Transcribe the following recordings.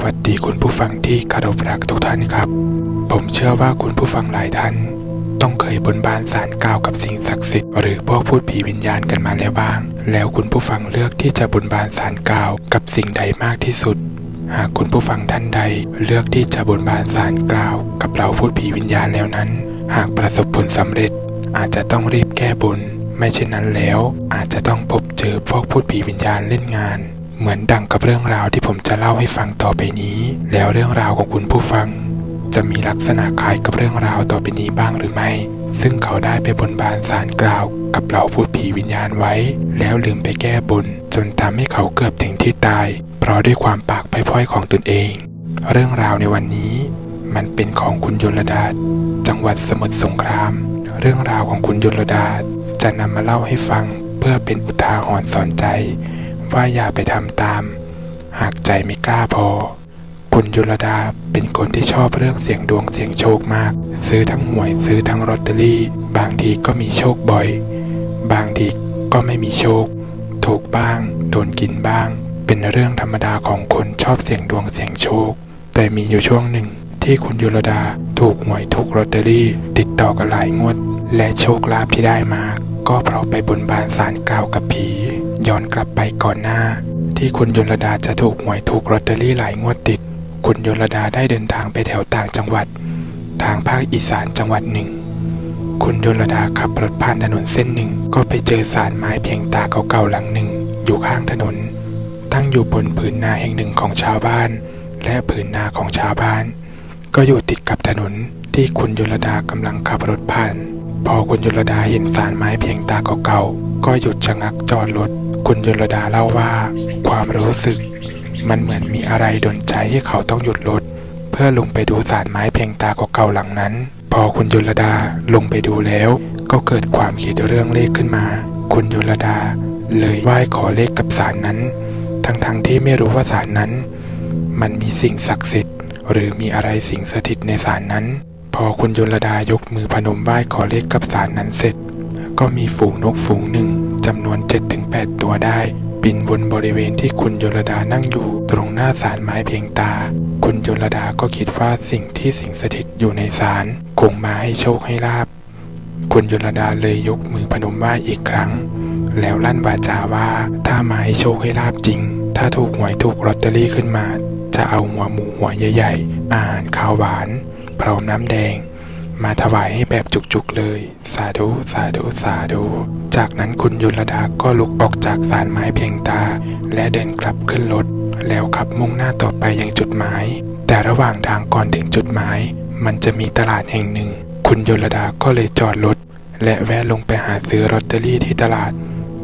วัสดีคุณผู้ฟังที่คารพรักทุกท่านครับ ผมเชื่อว่าคุณผู้ฟังหลายท่าน ต้องเคยบนบานสารกล่าวกับสิ่งศักดิ์สิทธิ์หรือพวกพูดผีวิญญาณกันมาแล้วบ้าง แล้วคุณผู้ฟังเลือกที่จะบนบานสารกล่าวกับสิ่งใดมากที่สุด หากคุณผู้ฟังท่านใด เลือกที่จะบนบานสารกล่าว กับเราพูดผีวิญญาณแล้วนั้น หากประสบผลสำเร็จ อาจจะต้องรีบแก้บน ไม่เช่นนั้นแล้ว อาจจะต้องพบเจอพวกพูดผีวิญญาณเล่นงาน เหมือนดังกับเรื่องราวที่ผมจะเล่าให้ฟังต่อไปนี้ แล้วเรื่องราวของคุณผู้ฟัง จะมีลักษณะคล้ายกับเรื่องราวต่อไปนี้บ้างหรือไม่ ซึ่งเขาได้ไปบนบานสารกล่าว กับเราพูดผีวิญญาณไว้ แล้วลืมไปแก้บน จนทำให้เขาเกือบถึงที่ตาย เพราะด้วยความปากไพร่อยของตนเอง เรื่องราวในวันนี้ มันเป็นของคุณยลดา จังหวัดสมุทรสงคราม เรื่องราวของคุณยลดาจะนำมาเล่าให้ฟังเพื่อเป็นอุทาหรณ์สอนใจ ว่าอย่าไปทำตาม หากใจไม่กล้าพอ คุณยุลดาเป็นคนที่ชอบเรื่องเสียงดวงเสียงโชคมาก ซื้อทั้งหวยซื้อทั้งลอตเตอรี่ บางทีก็มีโชคบ่อย บางทีก็ไม่มีโชค ถูกบ้าง โดนกินบ้าง เป็นเรื่องธรรมดาของคนชอบเสียงดวงเสียงโชค แต่มีอยู่ช่วงหนึ่งที่คุณยุลดาถูกหวยถูกลอตเตอรี่ ติดต่อกันหลายงวด และโชคลาภที่ได้มา ก็เพราะไปบนบานสารกล่าวกับผี ย้อนกลับไปก่อนหน้า ที่คุณยลดาจะถูกหวยถูกลอตเตอรี่หลายงวดติด คุณยลดาได้เดินทางไปแถวต่างจังหวัด ทางภาคอีสานจังหวัดหนึ่ง คุณยลดาขับรถผ่านถนนเส้นหนึ่งก็ไปเจอสารไม้เพียงตาเก่าๆหลังหนึ่ง อยู่ข้างถนน ตั้งอยู่บนผืนนาแห่งหนึ่งของชาวบ้าน และผืนนาของชาวบ้าน ก็อยู่ติดกับถนนที่คุณยลดากำลังขับรถผ่าน พอคุณยลดาเห็นสารไม้เพียงตาเก่าๆก็หยุดชะงักจอดรถ คุณยลดาเล่าว่า ความรู้สึก มันเหมือนมีอะไรดนใจให้เขาต้องหยุดรถเพื่อลงไปดูสารไม้เพียงตาเก่าๆหลังนั้น พอคุณยลดาลงไปดูแล้ว ก็เกิดความคิดเรื่องเลขขึ้นมา คุณยลดาเลยไหว้ขอเลขกับสารนั้น ทั้งๆที่ไม่รู้ว่าสารนั้น มันมีสิ่งศักดิ์สิทธิ์ หรือมีอะไรสิงสถิตในสารนั้น พอคุณยลดายกมือพนมไหว้ขอเลขกับสารนั้นเสร็จ ก็มีฝูงนกฝูงหนึ่งจำนวน 7-8 ตัวได้บินวนบริเวณที่คุณยลดานั่งอยู่ ตรงหน้าศาลไม้เพียงตา คุณยลดาก็คิดว่าสิ่งที่สิงสถิตอยู่ในศาลคงมาให้โชคให้ลาบ คุณยลดาเลยยกมือพนมไหว้อีกครั้ง แล้วลั่นวาจาว่าถ้ามาให้โชคให้ลาบจริง ถ้าถูกหวยถูกลอตเตอรี่ขึ้นมา จะเอาหัวหมูหัวใหญ่ๆอาหารข้าวหวาน พร้อมน้ำแดง มาถวายให้แบบจุกๆเลย สาธุสาธุสาธุจากนั้นคุณยลดาก็ลุกออกจากศาลไม้เพียงตา และเดินกลับขึ้นรถแล้วขับมุ่งหน้าต่อไปยังจุดหมาย แต่ระหว่างทางก่อนถึงจุดหมาย มันจะมีตลาดแห่งหนึ่ง คุณยลดาก็เลยจอดรถและแวะลงไปหาซื้อลอตเตอรี่ที่ตลาด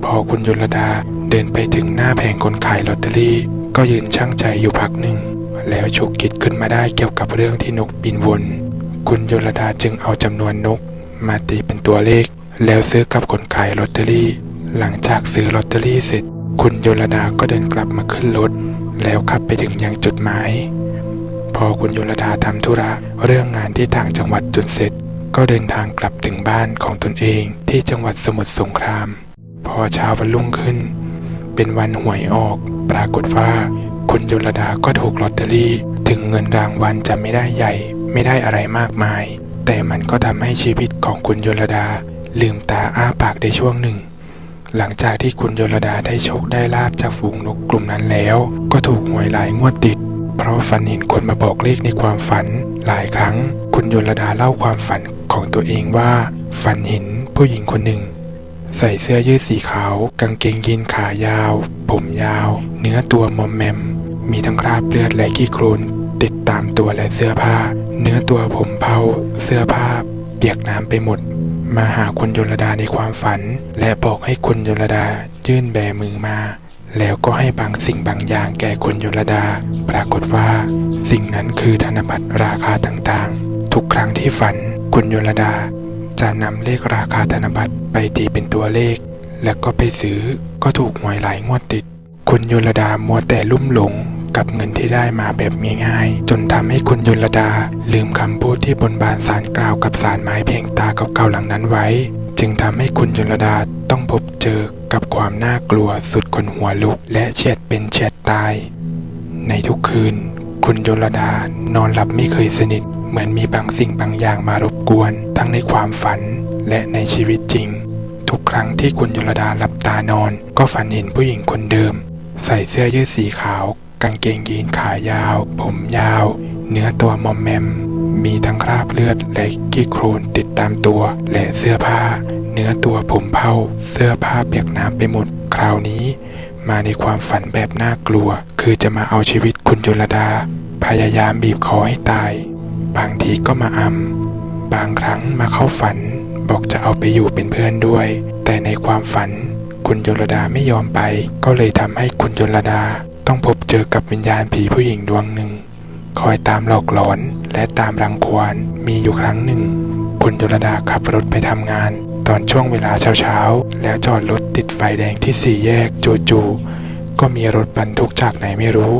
พอคุณยลดาเดินไปถึงหน้าแผงคนขายลอตเตอรี่ ก็ยืนช่างใจอยู่พักหนึ่ง แล้วฉุกคิดขึ้นมาได้เกี่ยวกับเรื่องที่นกบินวน คุณยลดาจึงเอาจำนวนนกมาตีเป็นตัวเลข แล้วซื้อกับคนขายลอตเตอรี่ หลังจากซื้อลอตเตอรี่เสร็จ คุณยลดาก็เดินกลับมาขึ้นรถแล้วขับไปถึงยังจุดหมาย พอคุณยลดาทำธุระเรื่องงานที่ต่างจังหวัดจนเสร็จ ก็เดินทางกลับถึงบ้านของตนเองที่จังหวัดสมุทรสงคราม พอเช้าวันรุ่งขึ้น เป็นวันหวยออก ปรากฏว่า คุณยลดาก็ถูกลอตเตอรี่ถึงเงินรางวัลจะไม่ได้ใหญ่ ไม่ได้อะไรมากมาย แต่มันก็ทำให้ชีวิตของคุณยลดา ลืมตาอ้าปากได้ช่วงหนึ่ง หลังจากที่คุณยลดาได้โชคได้ลาบจากฝูงนกกลุ่มนั้นแล้ว ก็ถูกหวยหลายงวดติด เพราะฝันเห็นคนมาบอกเลขในความฝัน หลายครั้ง คุณยลดาเล่าความฝันของตัวเองว่า ฝันเห็นผู้หญิงคนหนึ่งใส่เสื้อยืดสีขาว กางเกงยีนขายาว ผมยาว เนื้อตัวมอมแมม มีทั้งคราบเลือดและขี้โคลนติดตามตัวและเสื้อผ้า เนื้อตัวผมเผาเสื้อผ้าเปียกน้ำไปหมด มาหาคุณยลดาในความฝัน และบอกให้คุณยลดายื่นแบมือมา แล้วก็ให้บางสิ่งบางอย่างแก่คุณยลดา ปรากฏว่า สิ่งนั้นคือธนบัตรราคาต่างๆ ทุกครั้งที่ฝันคุณยลดา จะนำเลขราคาธนบัตรไปตีเป็นตัวเลข แล้วก็ไปซื้อก็ถูกหวยหลายงวดติด คุณยลดามัวแต่ลุ่มหลง กับเงินที่ได้มาแบบง่ายๆจนทำให้คุณยลดา ลืมคำพูดที่บนบานสารกล่าวกับสารไม้เพียงตาเก่าๆหลังนั้นไว้ จึงทำให้คุณยลดาต้องพบเจอกับความน่ากลัวสุดขนหัวลุก และเฉียดเป็นเฉียดตาย ในทุกคืน คุณยลดานอนหลับไม่เคยสนิท เหมือนมีบางสิ่งบางอย่างมารบกวน ทั้งในความฝันและในชีวิตจริง ทุกครั้งที่คุณยลดาหลับตานอน ก็ฝันเห็นผู้หญิงคนเดิม ใส่เสื้อยืดสีขาว กางเกงยีนขายาว ผมยาว เนื้อตัวมอมแมม มีทั้งคราบเลือดและกี้โครนติดตามตัว และเสื้อผ้า เนื้อตัวผมเผาเสื้อผ้าเปียกน้ำไปหมด คราวนี้ มาในความฝันแบบน่ากลัว คือจะมาเอาชีวิตคุณยลดา พยายามบีบคอให้ตาย บางทีก็มาอำบางครั้งมาเข้าฝัน บอกจะเอาไปอยู่เป็นเพื่อนด้วย แต่ในความฝันคุณยลดาไม่ยอมไป ก็เลยทำให้คุณยลดา ต้องพบเจอกับวิญญาณผีผู้หญิงดวงหนึ่ง คอยตามหลอกหลอนและตามรังควานมีอยู่ครั้งหนึ่ง คุณยลดาขับรถไปทำงาน ตอนช่วงเวลาเช้าๆ แล้วจอดรถติดไฟแดงที่สี่แยกจู่ๆก็มีรถบรรทุกจากไหนไม่รู้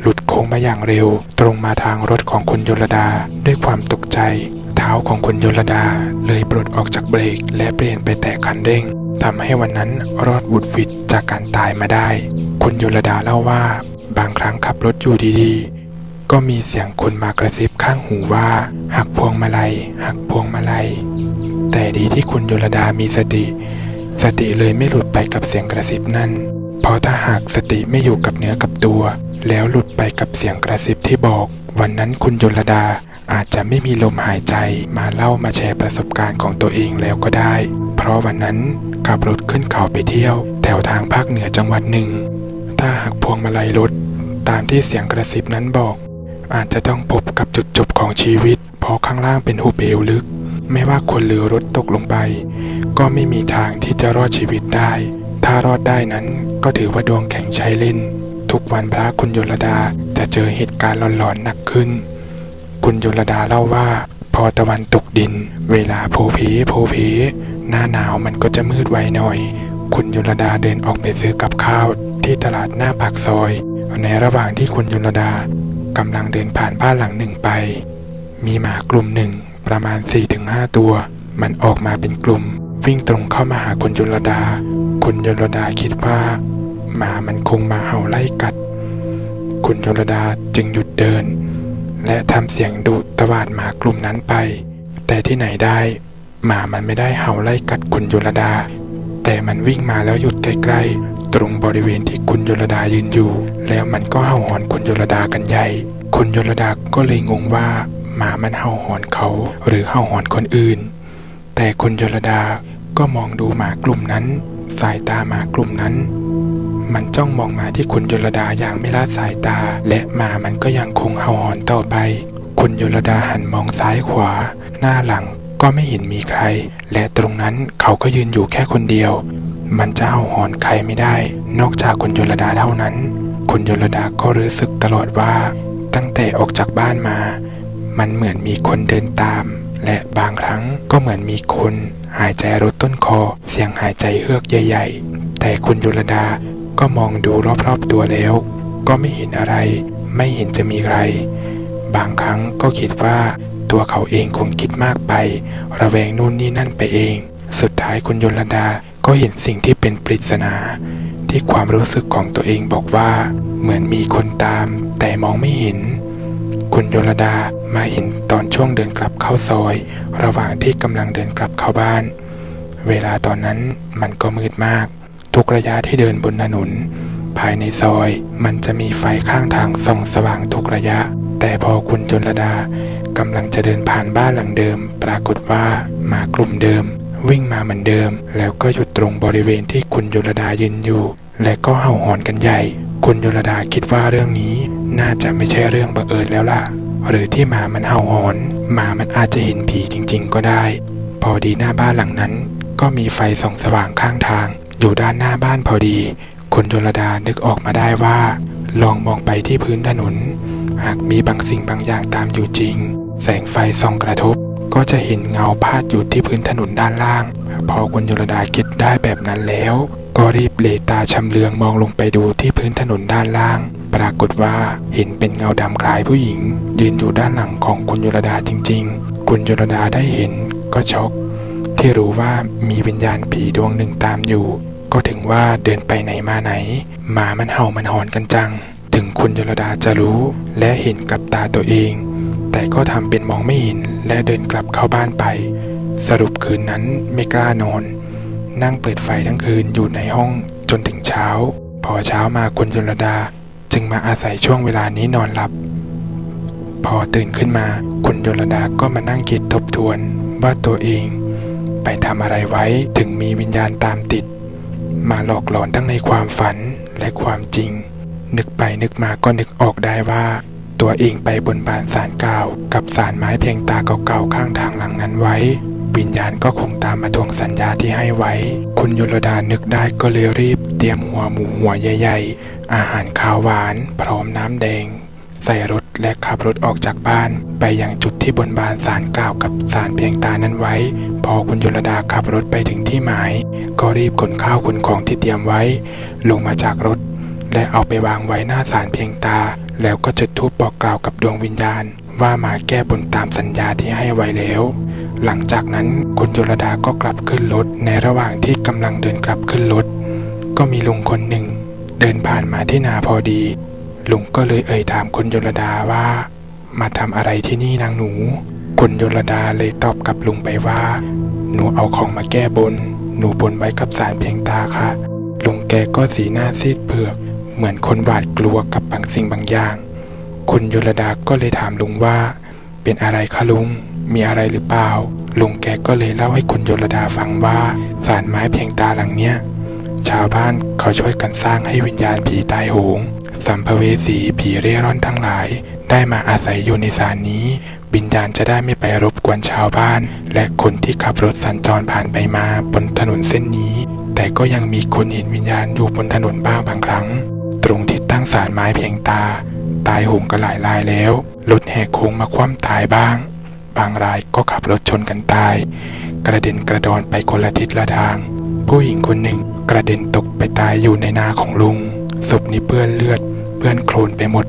หลุดโค้งมาอย่างเร็ว ตรงมาทางรถของคุณยลดาด้วยความตกใจ เท้าของคุณยลดาเลยปลดออกจากเบรก และเปลี่ยนไปแตะคันเร่งทำให้วันนั้นรอดบุดหวิดจากการตายมาได้ คุณยลดาเล่าว่า บางครั้งขับรถอยู่ดีๆ ก็มีเสียงคนมากระซิบข้างหูว่า หักพวงมาลัย หักพวงมาลัย แต่ดีที่คุณยลดามีสติ สติเลยไม่หลุดไปกับเสียงกระซิบนั่นเพราะถ้าหากสติไม่อยู่กับเนื้อกับตัว แล้วหลุดไปกับเสียงกระซิบที่บอก วันนั้นคุณยลดาอาจจะไม่มีลมหายใจมาเล่ามาแชร์ประสบการณ์ของตัวเองแล้วก็ได้ เพราะวันนั้นขับรถขึ้นเขาไปเที่ยว แถวทางภาคเหนือจังหวัดหนึ่ง ถ้าหากพวงมาลัยรถตามที่เสียงกระซิบนั้นบอก อาจจะต้องพบกับจุดจบของชีวิต เพราะข้างล่างเป็นหุบเหวลึก ไม่ว่าคนหรือรถตกลงไป ก็ไม่มีทางที่จะรอดชีวิตได้ ถ้ารอดได้นั้นก็ถือว่าดวงแข็งใช้เล่น ทุกวันพระคุณยลดาจะเจอเหตุการณ์หลอนๆหนักขึ้น คุณยลดาเล่าว่า พอตะวันตกดิน เวลาโพผีโพผีหน้าหนาวมันก็จะมืดไวหน่อย คุณยลดาเดินออกไปซื้อกับข้าว ที่ตลาดหน้าปากซอย ในระหว่างที่คุณยลดากำลังเดินผ่านบ้านหลังหนึ่งไป มีหมากลุ่มหนึ่งประมาณ 4-5 ตัว มันออกมาเป็นกลุ่ม วิ่งตรงเข้ามาหาคุณยลดา คุณยลดาคิดว่าหมามันคงมาเห่าไล่กัด คุณยลดาจึงหยุดเดิน และทำเสียงดุตวาดหมากลุ่มนั้นไป แต่ที่ไหนได้ หมามันไม่ได้เห่าไล่กัดคุณยลดา แต่มันวิ่งมาแล้วหยุดใกล้ๆ ตรงบริเวณที่คุณยลดายืนอยู่ แล้วมันก็เห่าหอนคุณยลดากันใหญ่ คุณยลดาก็เลยงงว่าหมามันเห่าหอนเขาหรือเห่าหอนคนอื่น แต่คุณยลดาก็มองดูหมากลุ่มนั้น สายตาหมากลุ่มนั้น มันจ้องมองมาที่คุณยลดาอย่างไม่ละสายตา และหมามันก็ยังคงเห่าหอนต่อไป คุณยลดาหันมองซ้ายขวา หน้าหลังก็ไม่เห็นมีใคร และตรงนั้นเขาก็ยืนอยู่แค่คนเดียว มันจะเห่าหอนใครไม่ได้ นอกจากคุณยลดาเท่านั้น คุณยลดาก็รู้สึกตลอดว่า ตั้งแต่ออกจากบ้านมา มันเหมือนมีคนเดินตาม และบางครั้งก็เหมือนมีคนหายใจรดต้นคอ เสียงหายใจเฮือกใหญ่ ๆ แต่คุณยลดาก็มองดูรอบๆตัวแล้ว ก็ไม่เห็นอะไร ไม่เห็นจะมีใคร บางครั้งก็คิดว่าตัวเขาเองคงคิดมากไป ระแวงนู่นนี่นั่นไปเอง สุดท้ายคุณยลดา ก็เห็นสิ่งที่เป็นปริศนา ที่ความรู้สึกของตัวเองบอกว่า เหมือนมีคนตาม แต่มองไม่เห็น คุณยลดามาเห็นตอนช่วงเดินกลับเข้าซอย ระหว่างที่กำลังเดินกลับเข้าบ้าน เวลาตอนนั้นมันก็มืดมาก ทุกระยะที่เดินบนถนน ภายในซอย มันจะมีไฟข้างทางส่องสว่างทุกระยะ แต่พอคุณยลดากำลังจะเดินผ่านบ้านหลังเดิม ปรากฏว่าหมากลุ่มเดิม วิ่งมาเหมือนเดิม แล้วก็หยุดตรงบริเวณที่คุณยลดายืนอยู่ และก็เห่าหอนกันใหญ่ คุณยลดาคิดว่าเรื่องนี้ น่าจะไม่ใช่เรื่องบังเอิญแล้วล่ะ หรือที่หมามันเห่าหอนหมามันอาจจะเห็นผีจริง ๆ ก็ได้ พอดีหน้าบ้านหลังนั้น ก็มีไฟส่องสว่างข้างทาง อยู่ด้านหน้าบ้านพอดี คุณยลดานึกออกมาได้ว่า ลองมองไปที่พื้นถนน หากมีบางสิ่งบางอย่างตามอยู่จริง แสงไฟส่องกระทบ ก็จะเห็นเงาพาดอยู่ที่พื้นถนนด้านล่าง พอคุณยลดาคิดได้แบบนั้นแล้ว ก็รีบเหลตาชำเลืองมองลงไปดูที่พื้นถนนด้านล่าง ปรากฏว่าเห็นเป็นเงาดำคล้ายผู้หญิง ยืนอยู่ด้านหลังของคุณยลดาจริง ๆ คุณยลดาได้เห็นก็ช็อกที่รู้ว่ามีวิญญาณผีดวงหนึ่งตามอยู่ ก็ถึงว่าเดินไปไหนมาไหนหมามันเห่ามันหอนกันจัง ถึงคุณยลดาจะรู้และเห็นกับตาตัวเอง แต่ก็ทำเป็นมองไม่เห็นและเดินกลับเข้าบ้านไป สรุปคืนนั้นไม่กล้านอน นั่งเปิดไฟทั้งคืนอยู่ในห้องจนถึงเช้า พอเช้ามาคุณยลดาจึงมาอาศัยช่วงเวลานี้นอนหลับ พอตื่นขึ้นมาคุณยลดาก็มานั่งคิดทบทวนว่าตัวเอง ไปทำอะไรไว้ถึงมีวิญญาณตามติด มาหลอกหลอนทั้งในความฝันและความจริง นึกไปนึกมาก็นึกออกได้ว่า ตัวเองไปบนบานสารกล่าว กับสารไม้เพียงตาเก่าๆข้างทางหลังนั้นไว้ วิญญาณก็คงตามมาทวงสัญญาที่ให้ไว้ คุณยลดานึกได้ก็เลยรีบ เตรียมหัวหมูหัวใหญ่ๆ อาหารข้าวหวาน พร้อมน้ำแดง ใส่รถและขับรถออกจากบ้าน ไปยังจุดที่บนบานสารกล่าวกับสารเพียงตานั้นไว้ พอคุณยลดาขับรถไปถึงที่หมาย ก็รีบขนข้าวขนของที่เตรียมไว้ ลงมาจากรถ และเอาไปวางไว้หน้าสารเพียงตา แล้วก็จุดธูปบอกกล่าวกับดวงวิญญาณ ว่ามาแก้บนตามสัญญาที่ให้ไว้แล้ว หลังจากนั้นคุณยลดาก็กลับขึ้นรถ ในระหว่างที่กำลังเดินกลับขึ้นรถ ก็มีลุงคนหนึ่ง เดินผ่านมาที่นาพอดี ลุงก็เลยเอ่ยถามคุณยลดาว่า มาทำอะไรที่นี่นางหนู คุณยลดาเลยตอบกับลุงไปว่า หนูเอาของมาแก้บน หนูบนไว้กับสารเพียงตาค่ะลุงแกก็สีหน้าซีดเผือก เหมือนคนหวาดกลัวกับบางสิ่งบางอย่าง คุณยลดาก็เลยถามลุงว่า เป็นอะไรคะลุง มีอะไรหรือเปล่า ลุงแกก็เลยเล่าให้คุณยลดาฟังว่าสารไม้เพียงตาหลังเนี้ยชาวบ้านเขาช่วยกันสร้างให้วิญญาณผีตายโหง สัมภเวสีผีเร่ร่อนทั้งหลาย ได้มาอาศัยอยู่ในสารนี้ วิญญาณจะได้ไม่ไปรบกวนชาวบ้าน และคนที่ขับรถสัญจรผ่านไปมาบนถนนเส้นนี้ แต่ก็ยังมีคนเห็นวิญญาณอยู่บนถนนบ้างบางครั้ง ตรงที่ตั้งสารไม้เพียงตา ตายโหงกันหลายรายแล้วรถแหกโค้งมาคว่ำตายบ้าง บางรายก็ขับรถชนกันตาย กระเด็นกระดอนไปคนละทิศละทาง ผู้หญิงคนหนึ่งกระเด็นตกไปตายอยู่ในนาของลุงศพนี้เปื้อนเลือด เปื้อนโคลนไปหมด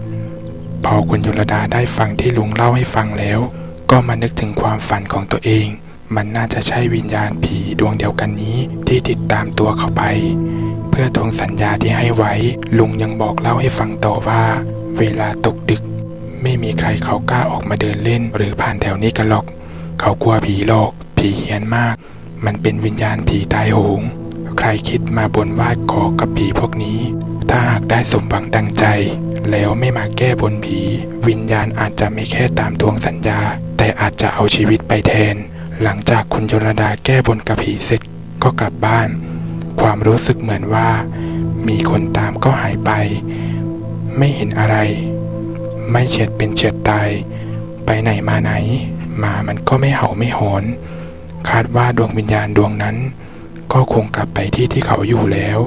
พอคุณยลดาได้ฟังที่ลุงเล่าให้ฟังแล้ว ก็มานึกถึงความฝันของตัวเอง มันน่าจะใช่วิญญาณผีดวงเดียวกันนี้ที่ติดตามตัวเขาไป พื่อทวงสัญญาที่ให้ไว้ ลุงยังบอกเล่าให้ฟังต่อว่า เวลาตกดึก ไม่มีใครเขากล้าออกมาเดินเล่น หรือผ่านแถวนี้กันหรอก เขากลัวผีหลอก ผีเฮี้ยนมาก มันเป็นวิญญาณผีตายโหง ใครคิดมาบนไหว้ขอกับผีพวกนี้ ถ้าหากได้สมหวังดังใจ แล้วไม่มาแก้บนผี วิญญาณอาจจะไม่แค่ตามทวงสัญญา แต่อาจจะเอาชีวิตไปแทน หลังจากคุณยลดาแก้บนกับผีเสร็จก็กลับบ้าน ความรู้สึกเหมือนว่า มีคนตามก็หายไป ไม่เห็นอะไร ไม่เฉียดเป็นเฉียดตาย ไปไหนมาไหนมามันก็ไม่เห่าไม่หอน คาดว่าดวงวิญญาณดวงนั้น ก็คงกลับไปที่ที่เขาอยู่แล้ว